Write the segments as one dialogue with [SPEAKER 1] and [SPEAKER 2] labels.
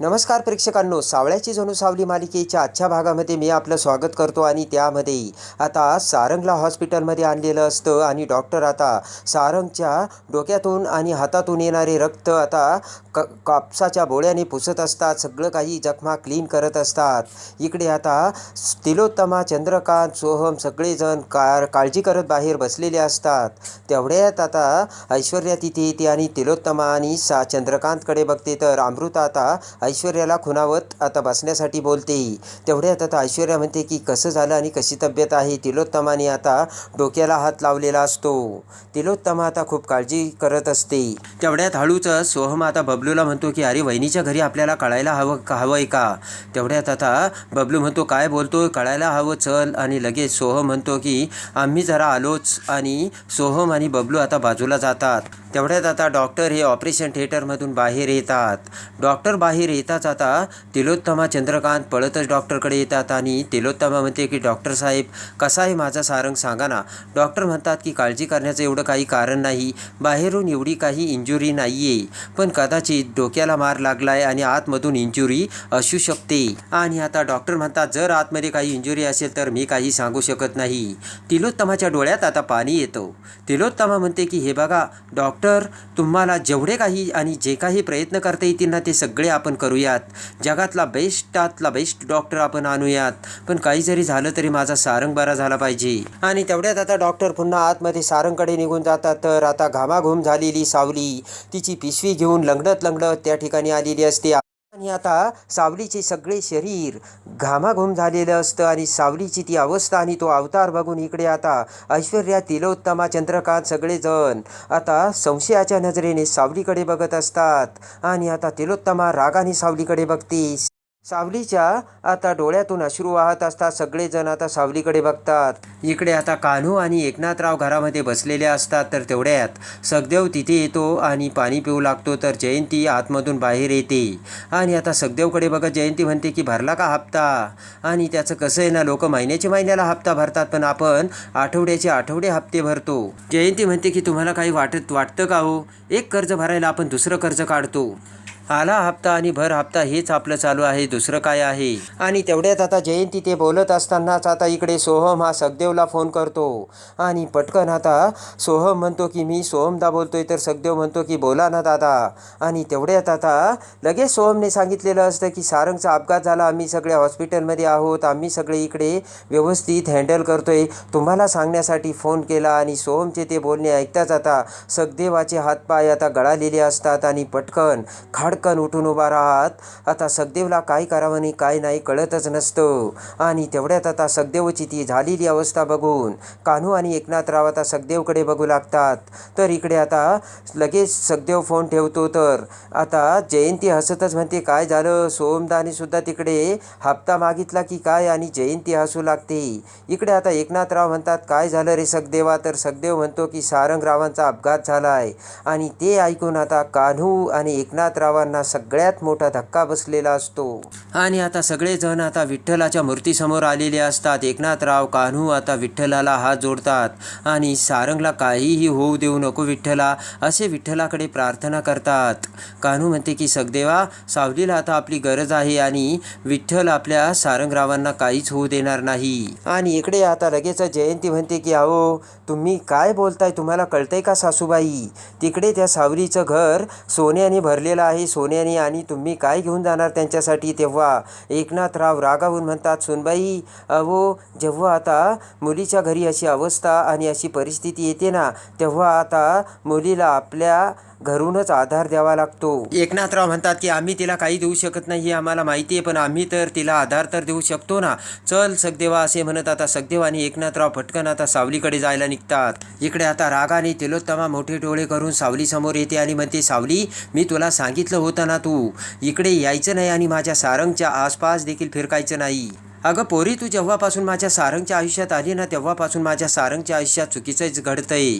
[SPEAKER 1] नमस्कार प्रेक्षकांनो सावळ्याची जणू सावली मालिकेच्या आजच्या भागामध्ये मी आपलं स्वागत करतो आणि त्यामध्ये आता सारंगला हॉस्पिटलमध्ये आणलेलं असतं आणि डॉक्टर आता सारंगच्या डोक्यातून आणि हातातून येणारे रक्त आता क कापसाच्या बोळ्याने पुसत असतात सगळं काही जखमा क्लीन करत असतात. इकडे आता तिलोत्तमा चंद्रकांत सोहम सगळेजण का काळजी करत बाहेर बसलेले असतात. तेवढ्यात आता ऐश्वर्या तिथे येते आणि तिलोत्तमा आणि सा चंद्रकांतकडे बघते तर अमृता आता ऐश्वर्याला खुणावत आता बसण्यासाठी बोलते तेवढ्यात आता ऐश्वर्या म्हणते की कसं झालं आणि कशी तब्येत आहे? तिलोत्तमाने आता डोक्याला हात लावलेला असतो. तिलोत्तमा आता खूप काळजी करत असते. तेवढ्यात हळूच सोहम आता बबलूला म्हणतो की अरे वहिनीच्या घरी आपल्याला कळायला हवं का हवं आहे का? तेवढ्यात आता बबलू म्हणतो काय बोलतो? कळायला हवं चल. आणि लगेच सोहम म्हणतो की आम्ही जरा आलोच. आणि सोहम आणि बबलू आता बाजूला जातात. तेवढ्यात आता डॉक्टर हे ऑपरेशन थिएटरमधून बाहेर येतात. डॉक्टर बाहेर येताच आता तिलोत्तमा चंद्रकांत पळतच डॉक्टरकडे येतात आणि तिलोत्तमा म्हणते की डॉक्टर साहेब कसा आहे माझा सारंग सांगा ना. डॉक्टर म्हणतात की काळजी करण्याचं एवढं काही कारण नाही. बाहेरून एवढी काही इंजुरी नाही आहे पण कदाचित डोक्याला मार लागला आहे आणि आतमधून इंजुरी असू शकते. आणि आता डॉक्टर म्हणतात जर आतमध्ये काही इंजुरी असेल तर मी काही सांगू शकत नाही. तिलोत्तमाच्या डोळ्यात आता पाणी येतं. तिलोत्तमा म्हणते की हे बघा डॉक्टर तुम्हाला जेवढे काही आणि जे काही प्रयत्न करता येतील ना ते सगळे आपण करूयात. जगातला बेस्टातला बेस्ट डॉक्टर आपण आणूयात. पण काही जरी झालं तरी माझा सारंग बरा झाला पाहिजे. आणि तेवढ्यात आता डॉक्टर पुन्हा आतमध्ये सारंगकडे निघून जातात. तर आता घामाघूम झालेली सावली. तिची पिशवी घेऊन लंगडत लंगडत त्या ठिकाणी आलेली असते. आणि आता सावलीचे सगळे शरीर घामाघूम झालेलं असतं आणि सावलीची ती अवस्था आणि तो अवतार बघून इकडे आता ऐश्वर्या तिलोत्तमा चंद्रकांत सगळेजण आता संशयाच्या नजरेने सावलीकडे बघत असतात. आणि आता तिलोत्तमा रागाने सावलीकडे बघतीस. सावलीच्या आता डोळ्यातून अश्रू वाहत असतात. सगळेजण आता सावलीकडे बघतात. इकडे आता कान्हू आणि एकनाथराव घरामध्ये बसलेले असतात तर तेवढ्यात सखदेव तिथे येतो आणि पाणी पिऊ लागतो तर जयंती आतमधून बाहेर येते. आणि आता सखदेवकडे बघत जयंती म्हणते की भरला का हप्ता? आणि त्याचं कसं आहे ना लोक महिन्याच्या महिन्याला हप्ता भरतात पण आपण आठवड्याचे आठवडे हप्ते भरतो. जयंती म्हणते की तुम्हाला काही वाटत वाटतं का हो? एक कर्ज भरायला आपण दुसरं कर्ज काढतो. आला हप्ता आणि भर हप्ता हेच आपलं चालू आहे दुसरं काय आहे? आणि तेवढ्यात आता जयंती ते बोलत असतानाच आता इकडे सोहम हा सखदेवला फोन करतो. आणि पटकन आता सोहम म्हणतो की मी सोहमदा बोलतोय. तर सखदेव म्हणतो की बोला ना दादा. आणि तेवढ्यात आता लगेच सोहमने सांगितलेलं असतं की सारंगचा अपघात झाला. आम्ही सगळे हॉस्पिटलमध्ये आहोत. आम्ही सगळे इकडे व्यवस्थित हँडल करतोय. तुम्हाला सांगण्यासाठी फोन केला आणि सोहमचे ते बोलणे ऐकताच आता सखदेवाचे हातपाय आता गळालेले असतात आणि पटकन खाड पटकन उठून उभा राहत. आता सखदेवला काय करावं आणि काय नाही कळतच नसतं. आणि तेवढ्यात आता सखदेवची ती झालेली अवस्था बघून कान्हू आणि एकनाथराव आता सखदेवकडे बघू लागतात. तर इकडे आता लगेच सखदेव फोन ठेवतो तर आता जयंती हसतच म्हणते काय झालं? सोमदाने सुद्धा तिकडे हप्ता मागितला की काय आणि जयंती हसू लागते. इकडे आता एकनाथराव म्हणतात काय झालं रे सखदेवा तर सखदेव म्हणतो की सारंगरावांचा अपघात झाला आहे आणि ते ऐकून आता कान्हू आणि एकनाथरावांना सगळ्यात मोठा धक्का बसलेला असतो. आणि आता सगळेजण आता विठ्ठलाच्या मूर्तीसमोर आलेले असतात. एकनाथराव कान्हू आता विठ्ठलाला हात जोडतात. आणि सारंगला काहीही होऊ देऊ नको विठ्ठला असे विठ्ठलाकडे प्रार्थना करतात. कान्हू म्हणते की सगदेवा सावलीला आता आपली गरज आहे आणि विठ्ठल आपल्या सारंगरावांना काहीच होऊ देणार नाही. आणि इकडे आता लगेच जयंती म्हणते की अहो तुम्ही काय बोलताय? तुम्हाला कळतंय का सासूबाई? तिकडे त्या सावलीचं घर सोन्याने भरलेलं आहे. सोन्याने आणि तुम्ही काय घेऊन जाणार त्यांच्यासाठी? तेव्हा एकनाथराव रागावून म्हणतात सुनबाई अहो जेव्हा आता मुलीच्या घरी अशी अवस्था आणि अशी परिस्थिती येते ना तेव्हा आता मुलीला आपल्या घरूनच आधार द्यावा लागतो. एकनाथराव म्हणतात की आम्ही तिला काही देऊ शकत नाही हे आम्हाला माहिती आहे पण आम्ही तर तिला आधार तर देऊ शकतो ना. चल सखदेवा असे म्हणत आता सखदेव आणि एकनाथराव पटकन आता सावलीकडे जायला निघतात. इकडे आता रागाने तिलोत्तमा मोठे डोळे करून सावली समोर येते आणि म्हणते सावली मी तुला सांगितलं होतं ना तू. इकडे यायचं नाही आणि माझ्या सारंगच्या आसपास देखील फिरकायचं नाही. अगं पोरी तू जेव्हापासून माझ्या सारंगच्या आयुष्यात आली ना तेव्हापासून माझ्या सारंगच्या आयुष्यात चुकीचंच घडतंय.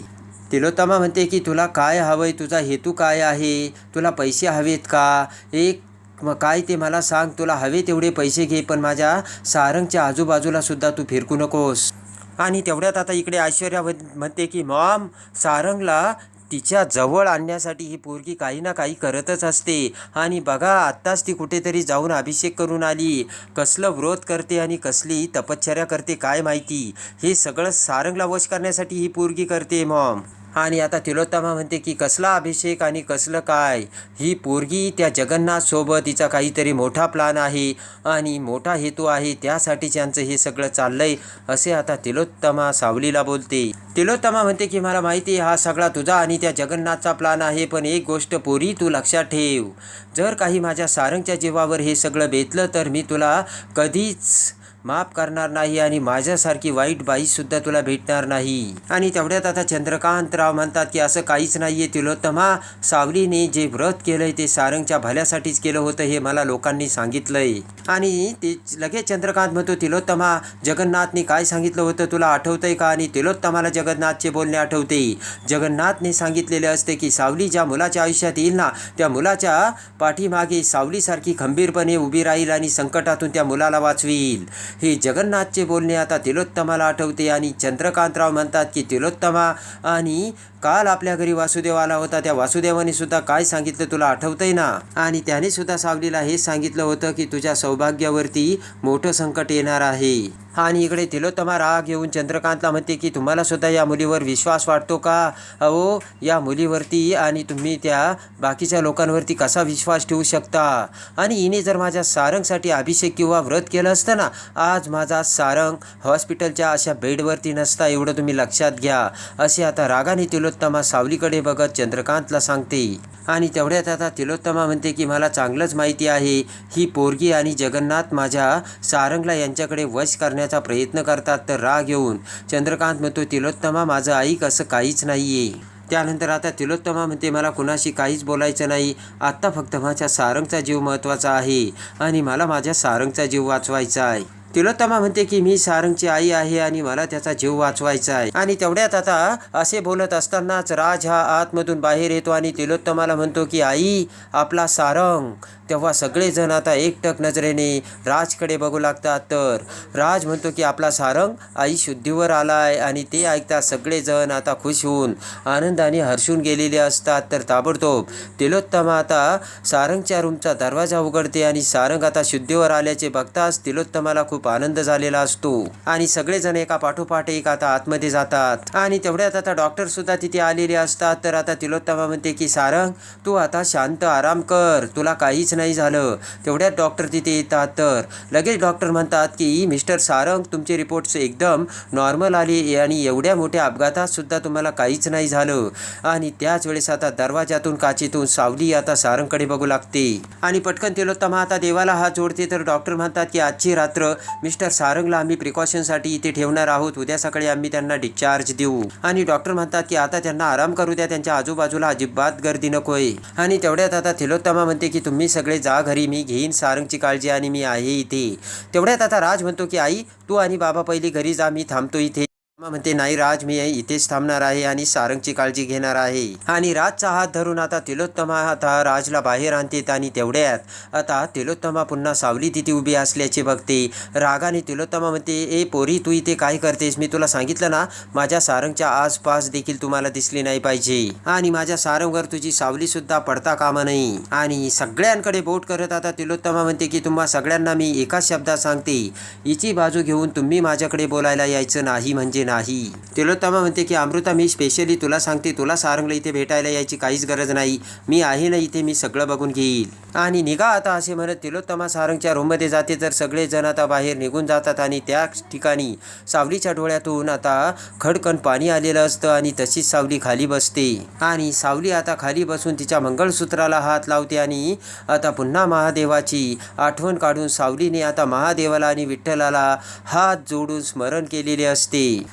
[SPEAKER 1] तिलोत्तमा म्हणते की तुला काय हवंय? तुझा हेतू काय आहे? तुला पैसे हवेत का? एक मग काय ते मला सांग. तुला हवे तेवढे पैसे घे पण माझ्या सारंगच्या आजूबाजूला सुद्धा तू फिरकू नकोस. आणि तेवढ्यात आता इकडे ऐश्वर्या म्हणते की मॉम सारंगला तिच्या जवळ आणण्यासाठी ही पोरगी काही ना काही करतच असते. आणि बघा आत्ताच ती कुठेतरी जाऊन अभिषेक करून आली. कसलं व्रत करते आणि कसली तपश्चर्या करते काय माहिती? हे सगळं सारंगला वश करण्यासाठी ही पोरगी करते मॉम. आणि आता तिलोत्तमा म्हणते की कसला अभिषेक आणि कसलं काय? ही पोरगी त्या जगन्नाथसोबत तिचा काहीतरी मोठा प्लान आहे आणि मोठा हेतू आहे त्यासाठी त्यांचं हे सगळं चाललंय असे आता तिलोत्तमा सावलीला बोलते. तिलोत्तमा म्हणते की मला माहिती आहे हा सगळा तुझा आणि त्या जगन्नाथचा प्लान आहे पण एक गोष्ट पोरी तू लक्षात ठेव. जर काही माझ्या सारंगच्या जीवावर हे सगळं बेतलं तर मी तुला कधीच माफ करणार नाही आणि माझ्यासारखी वाईट बाईसुद्धा तुला भेटणार नाही. आणि तेवढ्यात आता चंद्रकांतराव म्हणतात की असं काहीच नाही आहे तिलोत्तमा सावलीने जे व्रत केलं आहे ते सारंगच्या भल्यासाठीच केलं होतं हे मला लोकांनी सांगितलंय. आणि ते लगेच चंद्रकांत म्हणतो तिलोत्तमा जगन्नाथने काय सांगितलं होतं तुला आठवतंय का? आणि तिलोत्तमाला जगन्नाथचे बोलणे आठवते. जगन्नाथने सांगितलेले असते की सावली ज्या मुलाच्या आयुष्यात येईल ना त्या मुलाच्या पाठीमागे सावलीसारखी खंबीरपणे उभी राहील आणि संकटातून त्या मुलाला वाचवील. हे जगन्नाथचे बोलणे आता तिलोत्तमाला आठवते आणि चंद्रकांतराव म्हणतात की तिलोत्तमा आणि काल आपल्या घरी वासुदेव आला होता. त्या वासुदेवाने सुद्धा काय सांगितलं तुला आठवतंय ना? आणि त्याने सुद्धा सावलीला हेच सांगितलं होतं की तुझ्या सौभाग्यावरती मोठं संकट येणार आहे. आणि इकडे तिलोत्तमा राग येऊन चंद्रकांतला म्हणते की तुम्हाला सुद्धा या मुलीवर विश्वास वाटतो का? अहो या मुलीवरती आणि तुम्ही त्या बाकीच्या लोकांवरती कसा विश्वास ठेवू शकता? आणि हिने जर माझ्या सारंगसाठी अभिषेक किंवा व्रत केलं असतं ना आज माझा सारंग हॉस्पिटलच्या अशा बेडवरती नसता एवढं तुम्ही लक्षात घ्या. असे आता रागाने तिलो तिलोत्तमा सावलीकडे बघत चंद्रकांतला सांगते आणि तेवढ्यात आता तिलोत्तमा म्हणते की मला चांगलंच माहिती आहे. ही पोरगी आणि जगन्नाथ माझ्या सारंगला यांच्याकडे वश करण्याचा प्रयत्न करतात तर राग येऊन. चंद्रकांत म्हणतो तिलोत्तमा माझं ऐक असं काहीच नाही आहे त्यानंतर आता तिलोत्तमा म्हणते मला कुणाशी काहीच बोलायचं नाही. आत्ता फक्त माझ्या सारंगचा जीव महत्त्वाचा आहे आणि मला माझ्या सारंगचा जीव वाचवायचा आहे. तिलोत्तमा म्हणते की मी सारंगची आई आहे आणि मला त्याचा जीव वाचवायचा आहे. आणि तेवढ्यात आता असे बोलत असतानाच राज हा आतमधून बाहेर येतो आणि तिलोत्तमाला म्हणतो की आई आपला सारंग. तेव्हा सगळेजण आता एकटक नजरेने राजकडे बघू लागतात. तर राज म्हणतो की आपला सारंग आई शुद्धीवर आलाय. आणि ते ऐकता सगळेजण आता खुश होऊन आनंदाने हर्षून गेलेले असतात. तर ताबडतोब तिलोत्तमा आता सारंगच्या रूमचा दरवाजा उघडते आणि सारंग आता शुद्धीवर आल्याचे बघताच तिलोत्तमाला खूप खूप आनंद झालेला असतो. आणि सगळेजण एका पाठोपाठ एक आता आतमध्ये जातात. आणि तेवढ्यात आता डॉक्टर सुद्धा तिथे आलेले असतात. तर आता तिलोत्तमा म्हणते की सारंग तू आता शांत आराम कर. तुला काहीच नाही झालं. तेवढ्यात डॉक्टर तिथे येतात. तर लगेच डॉक्टर म्हणतात की मिस्टर सारंग तुमचे रिपोर्ट्स एकदम नॉर्मल आले आणि एवढ्या मोठ्या अपघातात सुद्धा तुम्हाला काहीच नाही झालं. आणि त्याच वेळेस आता दरवाजातून काचेतून सावली आता सारंगकडे बघू लागते. आणि पटकन तिलोत्तमा आता देवाला हात जोडते. तर डॉक्टर म्हणतात की आजची रात्र मिस्टर सारंगला आम्ही प्रिकॉशनसाठी इथे ठेवणार आहोत. उद्या सकाळी आम्ही त्यांना डिस्चार्ज देऊ. आणि डॉक्टर म्हणतात की आता त्यांना आराम करू द्या त्यांच्या आजूबाजूला अजिबात गर्दी नकोय. आणि तेवढ्यात आता तिलोत्तमा म्हणते की तुम्ही सगळे जा घरी मी घेईन सारंगची काळजी आणि मी आहे इथे. तेवढ्यात आता राज म्हणतो की आई तू आणि बाबा पहिली घरी जा मी थांबतो इथे. म्हणते नाही राज मी इथेच थांबणार आहे आणि सारंगची काळजी घेणार आहे. आणि राजचा हात धरून आता तिलोत्तमा आता राजला बाहेर आणतेत आणि तेवढ्यात आता तिलोत्तमा पुन्हा सावली तिथे उभी असल्याचे बघते. रागाने तिलोत्तमा म्हणते ए पोरी तू इथे काय करतेस? मी तुला सांगितलं ना माझ्या सारंगच्या आसपास देखील तुम्हाला दिसली नाही पाहिजे. आणि माझ्या सारंगवर तुझी सावली सुद्धा पडता कामा नाही आणि सगळ्यांकडे बोट करत आता तिलोत्तमा म्हणते की तुम्हा सगळ्यांना मी एकाच शब्दात सांगते हिची बाजू घेऊन तुम्ही माझ्याकडे बोलायला यायचं नाही म्हणजे नाही. तिलोत्तमा म्हणते की अमृता मी स्पेशली तुला सांगते तुला सारंगला इथे भेटायला यायची काहीच गरज नाही. मी आहे ना इथे मी सगळं बघून घेईल. आणि निघा आता असे म्हणत तिलोत्तमा सारंगच्या रूममध्ये जाते. तर सगळेजण आता बाहेर निघून जातात आणि त्याच ठिकाणी सावलीच्या डोळ्यातून आता खडकन पाणी आलेलं असतं आणि तशीच सावली खाली बसते. आणि सावली आता खाली बसून तिच्या मंगळसूत्राला हात लावते आणि आता पुन्हा महादेवाची आठवण काढून सावलीने आता महादेवाला आणि विठ्ठलाला हात जोडून स्मरण केलेले असते.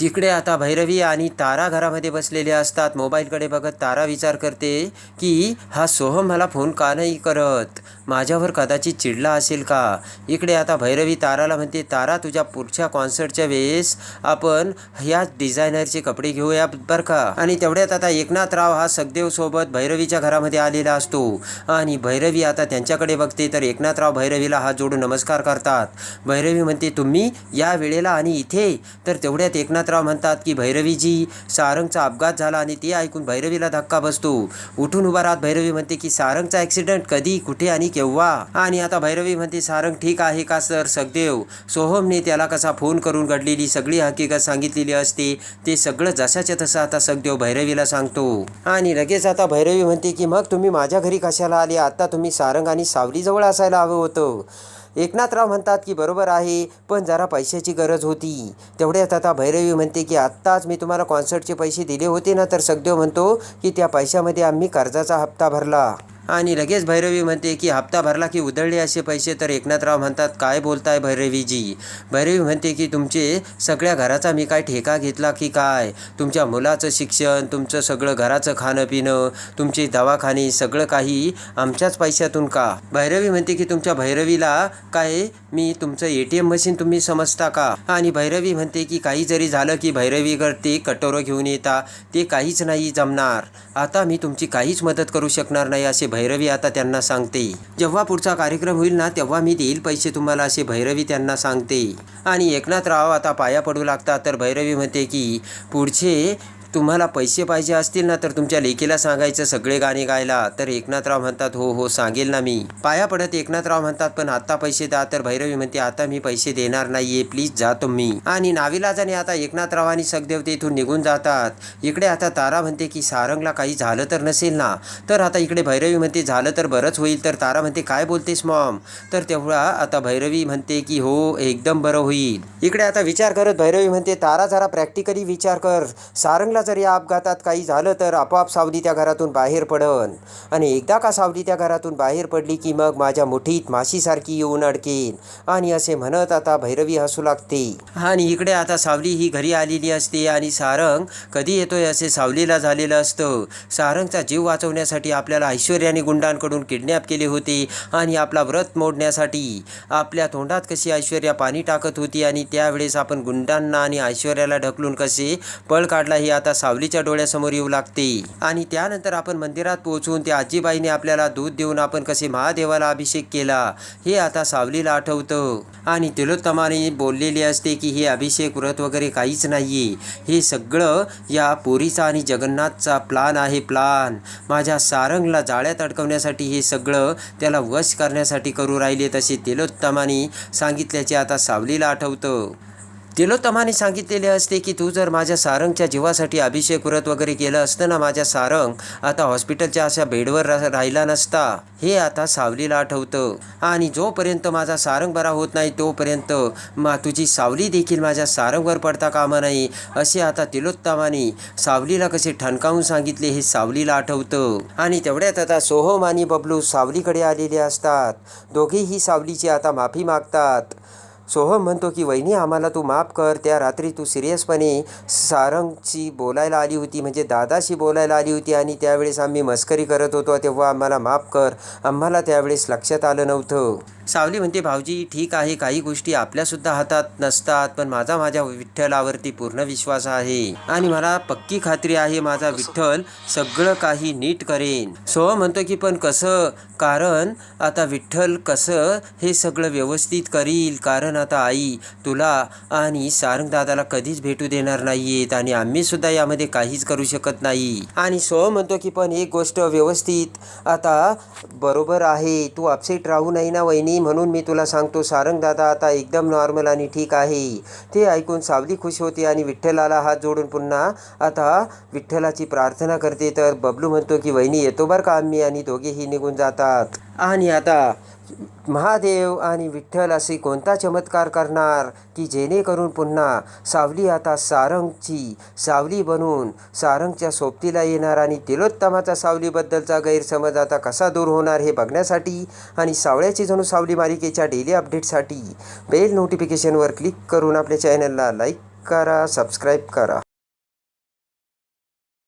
[SPEAKER 1] इकडे आता भैरवी आणि तारा घरामध्ये बसलेले असतात मोबाईलकडे बघत तारा विचार करते की हा सोहम मला फोन का नाही करत? माझ्यावर कदाचित चिडला असेल का? इकडे आता भैरवी ताराला म्हणते तारा तुझ्या पुढच्या कॉन्सर्टच्या वेळेस आपण ह्याच डिझायनरचे कपडे घेऊया बरं का? आणि तेवढ्यात आता एकनाथराव हा सखदेव सोबत भैरवीच्या घरामध्ये आलेला असतो. आणि भैरवी आता त्यांच्याकडे बघते तर एकनाथराव भैरवीला हात जोडून नमस्कार करतात. भैरवी म्हणते तुम्ही या वेळेला आणि इथे? तर तेवढ्यात एकनाथ एकनाथराव म्हणतात की भैरवीजी सारंगचा अपघात झाला आणि ते ऐकून भैरवीला धक्का बसतो. उठून उभा राहत भैरवी म्हणते की सारंगचा ॲक्सिडेंट कधी कुठे आणि केव्हा? आणि आता भैरवी म्हणते सारंग ठीक आहे का सर? सखदेव सोहमने त्याला कसा फोन करून घडलेली सगळी हकीकत सांगितलेली असते ते सगळं जशाच्या तसं आता सखदेव भैरवीला सांगतो. आणि लगेच आता भैरवी म्हणते की मग तुम्ही माझ्या घरी कशाला आले? आता तुम्ही सारंग आणि सावलीजवळ असायला हवं होतं. एकनाथराव म्हणतात की बरोबर आहे पण जरा पैशाची गरज होती. तेवढ्यात आता भैरवी म्हणते की आत्ताच मी तुम्हाला कॉन्सर्टचे पैसे दिले होते ना? तर सखदेव म्हणतो की त्या पैशामध्ये आम्ही कर्जाचा हप्ता भरला. आणि लगेच भैरवी म्हणते की हप्ता भरला की उधळले असे पैसे तर एकनाथराव म्हणतात काय बोलताय भैरवीजी? भैरवी म्हणते की तुमचे सगळ्या घराचा मी काय ठेका घेतला की काय? तुमच्या मुलाचं शिक्षण तुमचं सगळं घराचं खाणं पिणं तुमचे दवाखाने सगळं काही आमच्याच पैशातून का? भैरवी म्हणते की तुमच्या भैरवीला काय? मी तुमचं ए टी एम मशीन तुम्ही समजता का? आणि भैरवी म्हणते की काही जरी झालं की भैरवीकर ते कटोरं घेऊन येता ते काहीच नाही जमणार. आता मी तुमची काहीच मदत करू शकणार नाही असे भैरवी आता त्यांना सांगते. जेव्हा पुढचा कार्यक्रम होईल ना तेव्हा मी देईल पैसे तुम्हाला असे भैरवी त्यांना सांगते. आणि एकनाथ राव आता पाया पडू लागतात तर भैरवी म्हणते की पुढचे तुम्हाला पैसे पाहिजे असतील ना तर तुमच्या लेकीला सांगायचं सगळे गाणे गायला. तर एकनाथराव म्हणतात हो हो सांगेल ना मी. पाया पडत एकनाथराव म्हणतात पण आता पैसे द्या. तर भैरवी म्हणते आता मी पैसे देणार नाहीये प्लीज जा तुम्ही. आणि नाविलाजाने आता एकनाथराव आणि सखदेव ते इथून निघून जातात. इकडे आता तारा म्हणते की सारंगला काही झालं तर नसेल ना? तर आता इकडे भैरवी म्हणते झालं तर बरंच होईल. तर तारा म्हणते काय बोलतेस मॉम? तर तेव्हा आता भैरवी म्हणते की हो एकदम बरं होईल. इकडे आता विचार करत भैरवी म्हणते तारा जरा प्रॅक्टिकली विचार कर. सारंगला जर या अपघातात काही झालं तर आपोआप सावली त्या घरातून बाहेर पडन. आणि एकदा का सावली त्या घरातून बाहेर पडली की मग माझ्या मुठीत माशीसारखी येऊन अडकेन. आणि असे म्हणत आता भैरवी हसू लागते. आणि इकडे आता सावली ही घरी आलेली असते आणि सारंग कधी येतोय असे सावलीला झालेलं असतं. सारंगचा जीव वाचवण्यासाठी आपल्याला ऐश्वर्याने गुंडांकडून किडनॅप केले होते आणि आपला व्रत मोडण्यासाठी. आपल्या तोंडात कशी ऐश्वर्या पाणी टाकत होती आणि त्यावेळेस आपण गुंडांना आणि ऐश्वर्याला ढकलून कसे पळ काढला हे आता सावलीच्या डोळ्यासमोर येऊ लागते. आणि त्यानंतर आपण मंदिरात पोहोचून त्या आजीबाईने आपल्याला दूध देऊन आपण कसे महादेवाला अभिषेक केला हे आता सावलीला आठवतं. आणि तिलोत्तमाने बोललेली असते की हे अभिषेक व्रत वगैरे काहीच नाही हे सगळं या पोरीचा आणि जगन्नाथचा प्लान आहे प्लान. माझ्या सारंगला जाळ्यात अडकवण्यासाठी हे सगळं त्याला वश करण्यासाठी करू राहिले तसे तिलोत्तमाने सांगितल्याचे आता सावलीला आठवतं. तिलोत्तमाने सांगितलेले असते की तू जर माझ्या सारंगच्या जीवासाठी अभिषेक व्रत वगैरे केलं असतं ना माझ्या सारंग आता हॉस्पिटलच्या अशा बेडवर रा राहिला नसता. हे आता सावलीला आठवतं. आणि जोपर्यंत माझा सारंग बरा होत नाही तोपर्यंत मा तुझी सावली देखील माझ्या सारंगवर पडता कामा नाही असे आता तिलोत्तमाने सावलीला कसे ठणकावून सांगितले हे सावलीला आठवतं. आणि तेवढ्यात आता सोहम आणि बबलू सावलीकडे आलेले असतात. दोघेही सावलीची आता माफी मागतात. सोहम म्हणतो की वहिनी आम्हाला तू माफ कर. त्या रात्री तू सिरियसपणे सारंगशी बोलायला आली होती म्हणजे दादाशी बोलायला आली होती आणि त्यावेळेस आम्ही मस्करी करत होतो तेव्हा आम्हाला माफ कर. आम्हाला त्यावेळेस लक्षात आलं नव्हतं. सावली म्हणते भाऊजी ठीक आहे. काही गोष्टी आपल्यासुद्धा हातात नसतात पण माझा माझ्या विठ्ठलावरती पूर्ण विश्वास आहे आणि मला पक्की खात्री आहे माझा विठ्ठल सगळं काही नीट करेन. सोहम म्हणतो की पण कसं? कारण आता विठ्ठल कसं हे सगळं व्यवस्थित करील? कारण आता आई तुला आणि सारंगदादाला कधीच भेटू देणार नाहीयेत आणि आम्हीसुद्धा यामध्ये काहीच करू शकत नाही. आणि सो म्हणतो की पण एक गोष्ट व्यवस्थित आता बरोबर आहे. तू अपसेट राहू नाही ना वहिनी म्हणून मी तुला सांगतो सारंगदादा आता एकदम नॉर्मल आणि ठीक आहे. ते ऐकून सावली खुश होते आणि विठ्ठलाला हात जोडून पुन्हा आता विठ्ठलाची प्रार्थना करते. तर बबलू म्हणतो की वहिनी येतो बरं का आम्ही? आणि दोघेही निघून जातात. आणि आता महादेव आणि विठ्ठल असे कोणता चमत्कार करणार की जेणेकरून पुन्हा सावली आता सारंगची सावली बनून सारंगच्या सोबतीला येणार आणि तिलोत्तमाचा सावलीबद्दलचा गैरसमज आता कसा दूर होणार हे बघण्यासाठी आणि सावळ्याची जणू सावली मालिकेच्या डेली अपडेटसाठी बेल नोटिफिकेशनवर क्लिक करून आपल्या चॅनलला लाईक करा सबस्क्राईब करा.